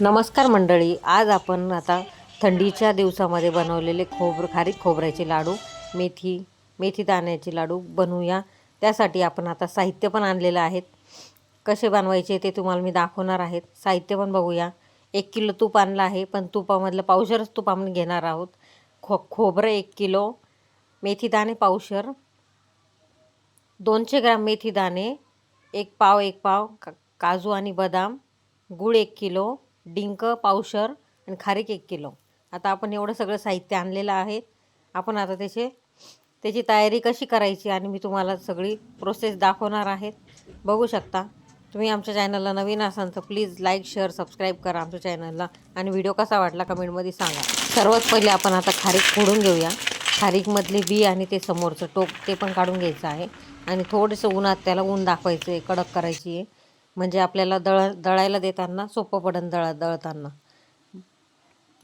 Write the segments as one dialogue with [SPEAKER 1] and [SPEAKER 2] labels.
[SPEAKER 1] नमस्कार मंडळी आज आपण आता थंडीच्या दिवसामध्ये बनवलेले खोबर खारीक खोबऱ्याचे लाडू मेथी मेथी दाण्याचे लाडू बनवूया. त्यासाठी आपण आता साहित्य पण आणलेलं आहेत कसे बनवायचे ते तुम्हाला मी दाखवणार आहेत साहित्य पण बघूया. एक किलो तूप आणलं आहे पण तुपामधलं पावशरच तूप आपण घेणार आहोत. खो खोबरं एक किलो मेथी दाणे पावशर दोनशे ग्राम मेथी दाणे एक पाव एक पाव का काजू आणि बदाम गूळ एक किलो डिंक पावशर आणि खारीक एक किलो. आता आपण एवढं सगळं साहित्य आणलेलं आहे. आपण आता त्याचे त्याची तयारी कशी करायची आणि मी तुम्हाला सगळी प्रोसेस दाखवणार आहेत बघू शकता. तुम्ही आमच्या चॅनलला नवीन असाल तर प्लीज लाईक शेअर सबस्क्राईब करा आमच्या चॅनलला आणि व्हिडिओ कसा वाटला कमेंटमध्ये सांगा. सर्वात पहिले आपण आता खारीक फोडून घेऊया. खारीकमधली बी आणि ते समोरचं टोक ते पण काढून घ्यायचं आहे. आणि थोडंसं उन्हात त्याला ऊन दाखवायचं आहे कडक करायची आहे म्हणजे आपल्याला दळ दळायला देताना सोपं पडन दळ दळताना.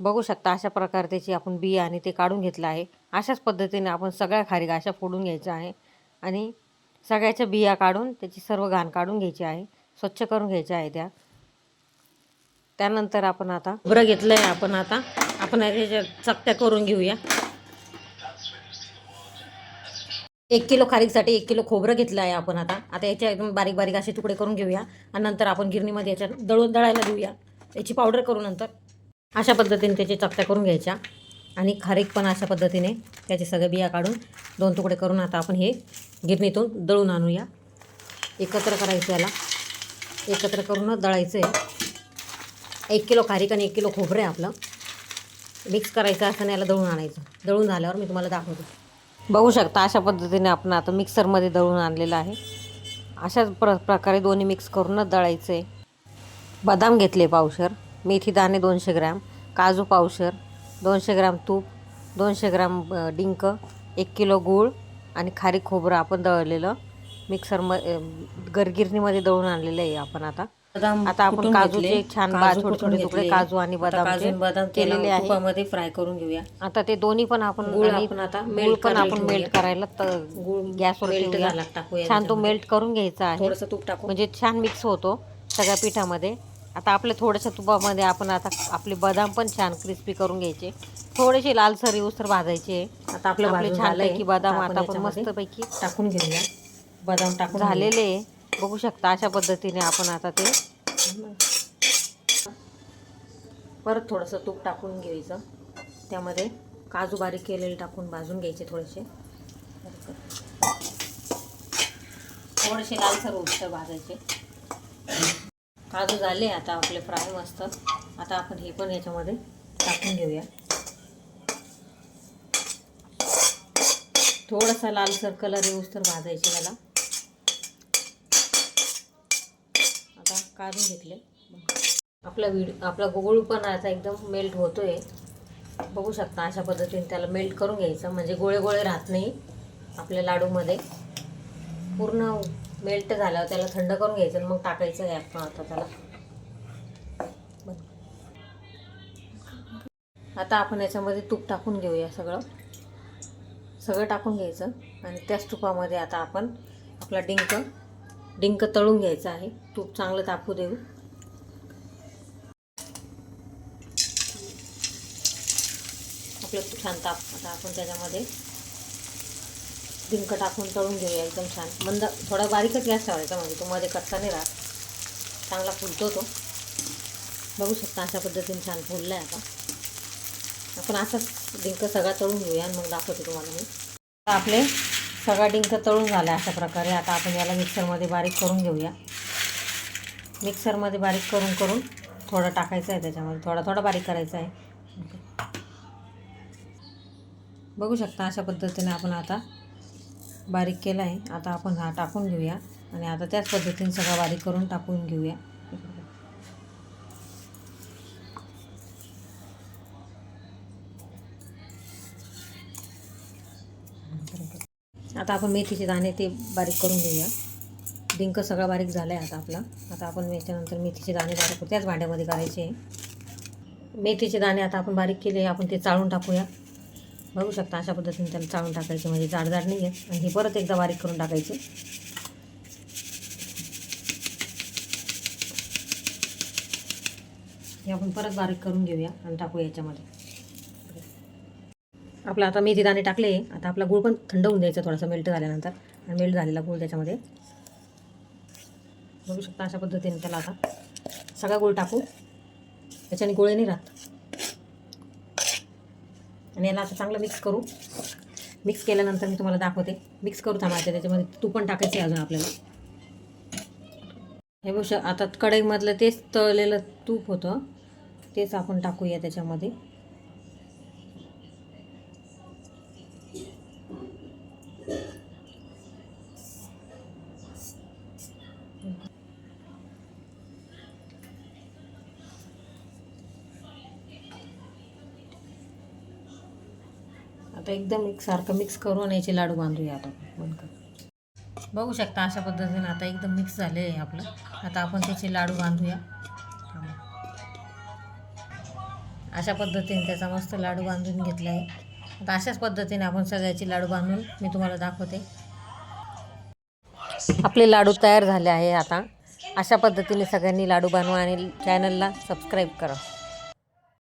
[SPEAKER 1] बघू शकता अशा प्रकारे त्याची आपण बिया आणि ते काढून घेतलं आहे. अशाच पद्धतीने आपण सगळ्या खारीक अशा फोडून घ्यायच्या आहे. आणि सगळ्याच्या बिया काढून त्याची सर्व घाण काढून घ्यायची आहे. स्वच्छ करून घ्यायच्या आहे त्या. त्यानंतर आपण आता बरं घेतलं आहे आपण आता. आपण त्याच्या चकत्या करून घेऊया. एक किलो खारीकसाठी एक किलो खोबरं घेतलं आहे आपण आता. आता याच्या एकदम बारीक बारीक असे तुकडे करून घेऊया. आणि नंतर आपण गिरणीमध्ये याच्या दळून दळायला देऊया. याची पावडर करू नंतर. अशा पद्धतीने त्याची चकत्या करून घ्यायच्या. आणि खारीक पण अशा पद्धतीने त्याचे सगळे बिया काढून दोन तुकडे करून आता आपण हे गिरणीतून दळून आणूया. एकत्र करायचं याला. एकत्र करूनच दळायचं आहे. एक किलो खारीक आणि एक किलो खोबरं आहे आपलं. मिक्स करायचं असं याला दळून आणायचं. दळून झाल्यावर मी तुम्हाला दाखवतो. बघू शकता अशा पद्धतीने आपण आता मिक्सरमध्ये दळून आणलेलं आहे. अशाच प्र प्रकारे दोन्ही मिक्स करूनच दळायचं. आहे बदाम घेतले पावशर मेथी दाणे दोनशे ग्रॅम काजू पावशर दोनशे ग्राम तूप दोनशे ग्राम डिंक एक किलो गूळ आणि खारी खोबरं आपण दळलेलं. मिक्सरम गरगिरणीमध्ये दळून आणलेलं आहे आपण आता. आता आपण काजूचे छान छोटे छोटे तुकडे काजू आणि बदामचे
[SPEAKER 2] बदाम
[SPEAKER 1] केलेले आहे.
[SPEAKER 2] तुपामध्ये फ्राय करून घेऊया.
[SPEAKER 1] आता ते दोन्ही पण आपण
[SPEAKER 2] गूळ आपण आता melt
[SPEAKER 1] पण आपण. मेल्ट करायला
[SPEAKER 2] गूळ
[SPEAKER 1] गॅसवर ठेवूया. छान तो मेल्ट करून घ्यायचा आहे.
[SPEAKER 2] तूप टाकू
[SPEAKER 1] म्हणजे छान मिक्स होतो सगळ्या पिठामध्ये. आता आपल्या थोड्याशा तुपामध्ये आपण आता आपले बदाम पण छान क्रिस्पी करून घ्यायचे. थोडेसे लालसर येऊसर भाजायचे.
[SPEAKER 2] आता आपलं
[SPEAKER 1] छान. पैकी बदाम
[SPEAKER 2] आता आपण
[SPEAKER 1] मस्तपैकी
[SPEAKER 2] टाकून घेऊया. बदाम टाकून
[SPEAKER 1] झालेले. आहे. बघू शकता अशा पद्धतीने आपण आता ते
[SPEAKER 2] परत थोडंसं तूप टाकून घ्यायचं. त्यामध्ये काजू बारीक केलेले टाकून भाजून घ्यायचे थोडेसे.
[SPEAKER 1] थोडेसे लालसर उष्ट भाजायचे.
[SPEAKER 2] काजू झाले आता आपले फ्राय मस्त. आता आपण हे पण याच्यामध्ये टाकून घेऊया. थोडासा लालसर कलर येऊस तर भाजायचे त्याला आता काढून घेतले. आपला व्हिडिओ आपला गोगळू पण आता एकदम मेल्ट होतो आहे बघू शकता अशा पद्धतीने त्याला मेल्ट करून घ्यायचं. म्हणजे गोळे गोळे राहत नाही आपल्या लाडूमध्ये. पूर्ण मेल्ट झाल्यावर त्याला थंड करून घ्यायचं आणि मग टाकायचं आहे आपण आता त्याला. आता आपण याच्यामध्ये तूप टाकून घेऊया सगळं. सगळं टाकून घ्यायचं. आणि त्याच तुपामध्ये आता आपण आपला डिंक डिंक तळून घ्यायचं आहे. तूप चांगलं तापू देऊ. आपलं तूप छान ताप आता आपण त्याच्यामध्ये डिंक टाकून तळून घेऊया एकदम छान. मंद थोडा बारीकच गॅस ठेवायचा म्हणजे तो मध्ये कच्चा नाही राहत. चांगला फुलतो तो. बघू शकता अशा पद्धतीने छान फुलला आहे आता. आपण असाच डिंक सगळा तळून घेऊया आणि मग दाखवते तुम्हाला मी. आपले सगळा डिंक तळून झाला अशा प्रकारे. आता आपण याला मिक्सरमध्ये बारीक करून घेऊया. मिक्सरमध्ये बारीक करून करून थोडं टाकायचं आहे त्याच्यामध्ये. थोडा थोडा बारीक करायचा आहे. बघू शकता अशा पद्धतीने आपण आता बारीक केला आहे. आता आपण हा टाकून घेऊया. आणि आता त्याच पद्धतीने सगळा बारीक करून टाकून घेऊया. आता आपण मेथीचे दाणे ते बारीक करून घेऊया. डिंक सगळा बारीक झाला आहे आता आपला. आता आपण याच्यानंतर मेथीचे दाणे बारीक त्याच भांड्यामध्ये करायचे मेथीचे दाणे आता आपण बारीक केले आपण ते चाळून टाकूया. बघू शकता अशा पद्धतीने त्याला चाळून टाकायचे. म्हणजे जाडजाड नाही आहे आणि हे परत एकदा बारीक करून टाकायचे.
[SPEAKER 1] हे आपण परत बारीक करून घेऊया आणि टाकूया याच्यामध्ये. आपला आता मेथी दाणे टाकले आता आपला गूळ पण थंड होऊन द्यायचा थोडासा मेल्ट झाल्यानंतर. आणि मेल्ट झालेला गूळ त्याच्यामध्ये. बघू शकता अशा पद्धतीने त्याला आता सगळा गूळ टाकू. त्याच्याने गोळे नाही राहत. आणि याला आता चांगलं मिक्स करू. मिक्स केल्यानंतर मी तुम्हाला दाखवते. मिक्स करू थांबायचं त्याच्यामध्ये तूप पण टाकायचं आहे अजून आपल्याला. हे बघू शक आता कढईमधलं तेच तळलेलं तूप होतं. तेच आपण टाकूया त्याच्यामध्ये. आता एकदम एकसारखं मिक्स करून याचे लाडू बांधूया आता. बघू शकता अशा पद्धतीने आता एकदम मिक्स झाले आहे आपलं. आता आपण त्याचे लाडू बांधूया. अशा पद्धतीने त्याचा मस्त लाडू बांधून घेतला आहे. आता अशाच पद्धतीने आपण सगळ्याचे लाडू बांधून मी तुम्हाला दाखवते. आपले लाडू तयार झाले आहे आता. अशा पद्धतीने सगळ्यांनी लाडू बनवा आणि चॅनलला सबस्क्राईब करा.